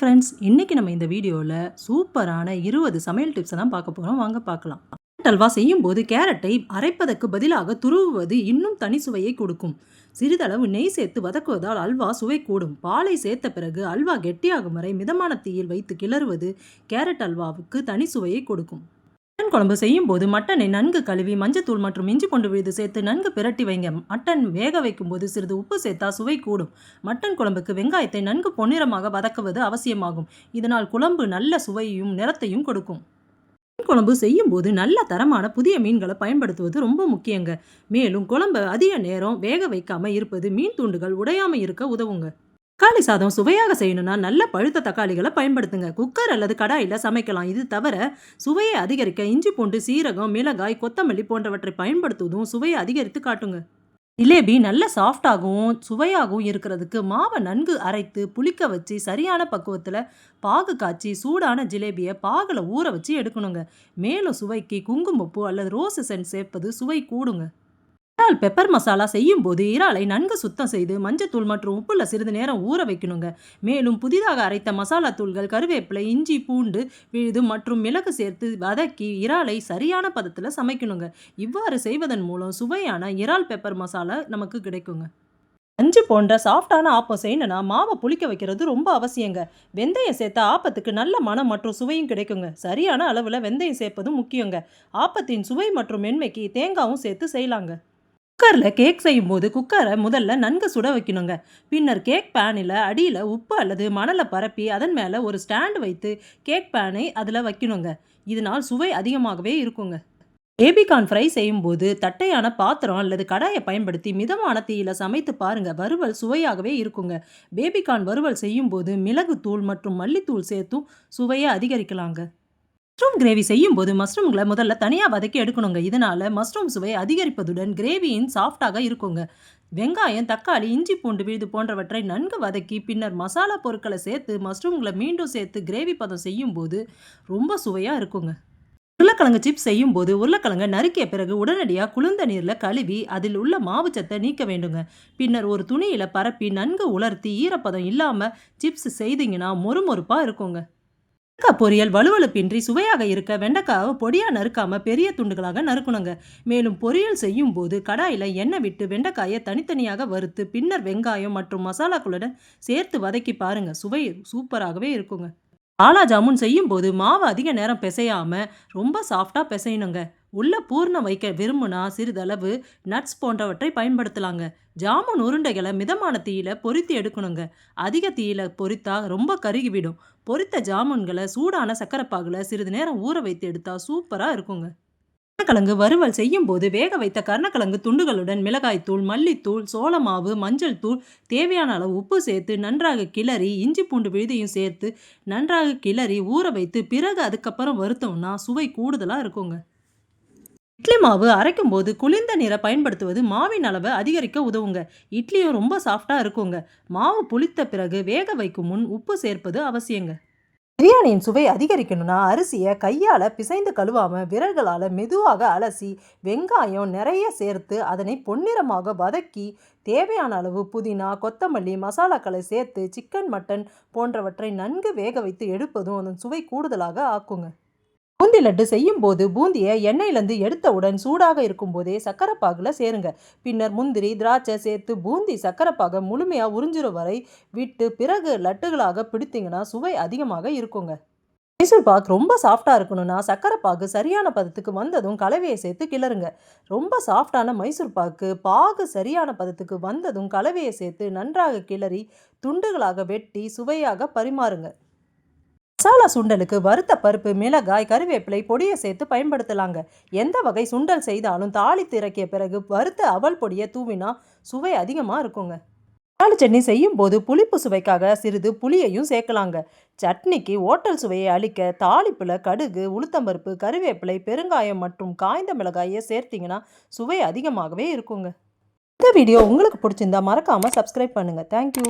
Friends இன்னைக்கு நம்ம இந்த வீடியோவில் சூப்பரான இருபது சமையல் டிப்ஸை தான் பார்க்க போகிறோம் வாங்க பார்க்கலாம். கேரட் அல்வா செய்யும்போது கேரட்டை அரைப்பதற்கு பதிலாக துருவுவது இன்னும் தனி சுவையை கொடுக்கும். சிறிதளவு நெய் சேர்த்து வதக்குவதால் அல்வா சுவை கூடும். பாலை சேர்த்த பிறகு அல்வா கெட்டியாகும் வரை மிதமான தீயில் வைத்து கிளறுவது கேரட் அல்வாவுக்கு தனி சுவையை கொடுக்கும். மட்டன் குழம்பு செய்யும் போது மட்டனை நன்கு கழுவி மஞ்சத்தூள் மற்றும் இஞ்சி பூண்டு விழுது சேர்த்து நன்கு பிரட்டி வைங்க. மட்டன் வேக வைக்கும் போது சிறிது உப்பு சேர்த்தா சுவை கூடும். மட்டன் குழம்புக்கு வெங்காயத்தை நன்கு பொன்னிறமாக வதக்குவது அவசியமாகும். இதனால் குழம்பு நல்ல சுவையையும் நிறத்தையும் கொடுக்கும். மீன் குழம்பு செய்யும் போது நல்ல தரமான புதிய மீன்களை பயன்படுத்துவது ரொம்ப முக்கியங்க. மேலும் குழம்பை அதிக நேரம் வேக வைக்காமல் இருப்பது மீன் துண்டுகள் உடையாமல் இருக்க உதவுங்க. தக்காளி சாதம் சுவையாக செய்யணும்னா நல்ல பழுத்த தக்காளிகளை பயன்படுத்துங்க. குக்கர் அல்லது கடாயில் சமைக்கலாம். இது தவிர சுவையை அதிகரிக்க இஞ்சி பூண்டு சீரகம் மிளகாய் கொத்தமல்லி போன்றவற்றை பயன்படுத்துவதும் சுவையை அதிகரித்து காட்டுங்க. ஜிலேபி நல்ல சாஃப்டாகவும் சுவையாகவும் இருக்கிறதுக்கு மாவை நன்கு அரைத்து புளிக்க வச்சு சரியான பக்குவத்தில் பாகு காய்ச்சி சூடான ஜிலேபியை பாகில் ஊற வச்சு எடுக்கணுங்க. மேலும் சுவைக்கு குங்குமப்பூ அல்லது ரோஸ் சென்ட் சேர்ப்பது சுவை கூடுங்க. இறால் பெப்பர் மசாலா செய்யும் போது இறாலை நன்கு சுத்தம் செய்து மஞ்சத்தூள் மற்றும் உப்புல சிறிது நேரம் ஊற வைக்கணுங்க. மேலும் புதிதாக அரைத்த மசாலா தூள்கள் கருவேப்பிலை இஞ்சி பூண்டு விழுது மற்றும் மிளகு சேர்த்து வதக்கி இறாலை சரியான பதத்தில் சமைக்கணுங்க. இவ்வாறு செய்வதன் மூலம் சுவையான இறால் பெப்பர் மசாலா நமக்கு கிடைக்குங்க. அஞ்சு போன்ற சாஃப்டான ஆப்பம் செய்யணும்னா மாவை புளிக்க வைக்கிறது ரொம்ப அவசியங்க. வெந்தயம் சேர்த்தா ஆப்பத்துக்கு நல்ல மனம் மற்றும் சுவையும் கிடைக்குங்க. சரியான அளவில் வெந்தயம் சேர்ப்பதும் முக்கியங்க. ஆப்பத்தின் சுவை மற்றும் மென்மைக்கு தேங்காவும் சேர்த்து செய்யலாங்க. குக்கரில் கேக் செய்யும்போது குக்கரை முதல்ல நன்கு சுட வைக்கணுங்க. பின்னர் கேக் பேனில் அடியில் உப்பு அல்லது மணலை பரப்பி அதன் மேலே ஒரு ஸ்டாண்ட் வைத்து கேக் பேனை அதில் வைக்கணுங்க. இதனால் சுவை அதிகமாகவே இருக்குங்க. பேபிகார்ன் ஃப்ரை செய்யும்போது தட்டையான பாத்திரம் அல்லது கடாயை பயன்படுத்தி மிதமான தீயில சமைத்து பாருங்க. வறுவல் சுவையாகவே இருக்குங்க. பேபிகார்ன் வறுவல் செய்யும்போது மிளகுத்தூள் மற்றும் மல்லித்தூள் சேர்த்தும் சுவையை அதிகரிக்கலாங்க. மஷ்ரூம் கிரேவி செய்யும்போது மஷ்ரூம்களை முதல்ல தனியாக வதக்கி எடுக்கணுங்க. இதனால் மஷ்ரூம் சுவை அதிகரிப்பதுடன் கிரேவியின் சாஃப்டாக இருக்குங்க. வெங்காயம் தக்காளி இஞ்சி பூண்டு விழுது போன்றவற்றை நன்கு வதக்கி பின்னர் மசாலா பொருட்களை சேர்த்து மஷ்ரூம்களை மீண்டும் சேர்த்து கிரேவி பதம் செய்யும்போது ரொம்ப சுவையாக இருக்குங்க. உருளைக்கிழங்கு சிப்ஸ் செய்யும் போது உருளைக்கிழங்கை நறுக்கிய பிறகு உடனடியாக குளிர்ந்த நீரில் கழுவி அதில் உள்ள மாவு சத்தை நீக்க வேண்டுங்க. பின்னர் ஒரு துணியில் பரப்பி நன்கு உலர்த்தி ஈரப்பதம் இல்லாமல் சிப்ஸ் செய்தீங்கன்னா மொறுமொறுப்பாக இருக்குங்க. வெண்டைக்காய் பொரியல் வலுவலுப்பின்றி சுவையாக இருக்க வெண்டைக்காவை பொடியாக நறுக்காமல் பெரிய துண்டுகளாக நறுக்கணுங்க. மேலும் பொரியல் செய்யும் போது கடாயில் எண்ணெய் விட்டு வெண்டைக்காயை தனித்தனியாக வறுத்து பின்னர் வெங்காயம் மற்றும் மசாலாக்களுடன் சேர்த்து வதக்கி பாருங்கள் சுவை சூப்பராகவே இருக்குங்க. ஆலா ஜாமுன் செய்யும்போது மாவு அதிக நேரம் பிசையாமல் ரொம்ப சாஃப்டாக பிசையணுங்க. உள்ள பூர்ணம் வைக்க விரும்புனா சிறிதளவு நட்ஸ் போன்றவற்றை பயன்படுத்தலாங்க. ஜாமுன் உருண்டைகளை மிதமான தீயில பொரித்து எடுக்கணுங்க. அதிக தீயில பொரித்தா ரொம்ப கருகிவிடும். பொரித்த ஜாமுன்களை சூடான சக்கரைப்பாகில் சிறிது நேரம் ஊற வைத்து எடுத்தா சூப்பராக இருக்குங்க. கருணக்கிழங்கு வறுவல் செய்யும் போது வேக வைத்த கருணக்கிழங்கு துண்டுகளுடன் மிளகாய்த்தூள் மல்லித்தூள் சோளமாவு மஞ்சள் தூள் தேவையான அளவு உப்பு சேர்த்து நன்றாக கிளறி இஞ்சி பூண்டு விழுதையும் சேர்த்து நன்றாக கிளறி ஊற வைத்து பிறகு அதுக்கப்புறம் வருத்தோம்னா சுவை கூடுதலாக இருக்குங்க. இட்லி மாவு அரைக்கும் போது குளிர்ந்த நீரை பயன்படுத்துவது மாவின் அளவை அதிகரிக்க உதவுங்க. இட்லியும் ரொம்ப சாஃப்டாக இருக்குங்க. மாவு புளித்த பிறகு வேக வைக்கும் முன் உப்பு சேர்ப்பது அவசியங்க. பிரியாணியின் சுவை அதிகரிக்கணும்னா அரிசியை கையால் பிசைந்து கழுவாம விரல்களால் மெதுவாக அலசி வெங்காயம் நிறைய சேர்த்து அதனை பொன்னிறமாக வதக்கி தேவையான அளவு புதினா கொத்தமல்லி மசாலாக்களை சேர்த்து சிக்கன் மட்டன் போன்றவற்றை நன்கு வேக வைத்து எடுப்பதும் அதன் சுவை கூடுதலாக ஆக்குங்க. பூந்தி லட்டு செய்யும் போது பூந்தியை எண்ணெயிலேருந்து எடுத்தவுடன் சூடாக இருக்கும்போதே சக்கரைப்பாகில் சேருங்க. பின்னர் முந்திரி திராட்சை சேர்த்து பூந்தி சக்கரைப்பாக முழுமையாக உறிஞ்சிற வரை விட்டு பிறகு லட்டுகளாக பிடித்தீங்கன்னா சுவை அதிகமாக இருக்குங்க. மைசூர் பாக் ரொம்ப சாஃப்டாக இருக்கணும்னா சக்கரை பாக்கு சரியான பதத்துக்கு வந்ததும் கலவையை சேர்த்து கிளறுங்க. ரொம்ப சாஃப்டான மைசூர் பாக்கு பாகு சரியான பதத்துக்கு வந்ததும் கலவையை சேர்த்து நன்றாக கிளறி துண்டுகளாக வெட்டி சுவையாக பரிமாறுங்க. மசாலா சுண்டலுக்கு வறுத்த பருப்பு மிளகாய் கருவேப்பிலை பொடியை சேர்த்து பயன்படுத்தலாங்க. எந்த வகை சுண்டல் செய்தாலும் தாளித்து இறக்கிய பிறகு வறுத்த அவல் பொடியை தூவினா சுவை அதிகமாக இருக்குங்க. தாளி சட்னி செய்யும் போது புளிப்பு சுவைக்காக சிறிது புளியையும் சேர்க்கலாங்க. சட்னிக்கு ஓட்டல் சுவையை அளிக்க தாளிப்பில் கடுகு உளுத்தம்பருப்பு கருவேப்பிலை பெருங்காயம் மற்றும் காய்ந்த மிளகாயை சேர்த்திங்கன்னா சுவை அதிகமாகவே இருக்குங்க. இந்த வீடியோ உங்களுக்கு பிடிச்சிருந்தா மறக்காமல் சப்ஸ்கிரைப் பண்ணுங்கள் தேங்க்யூ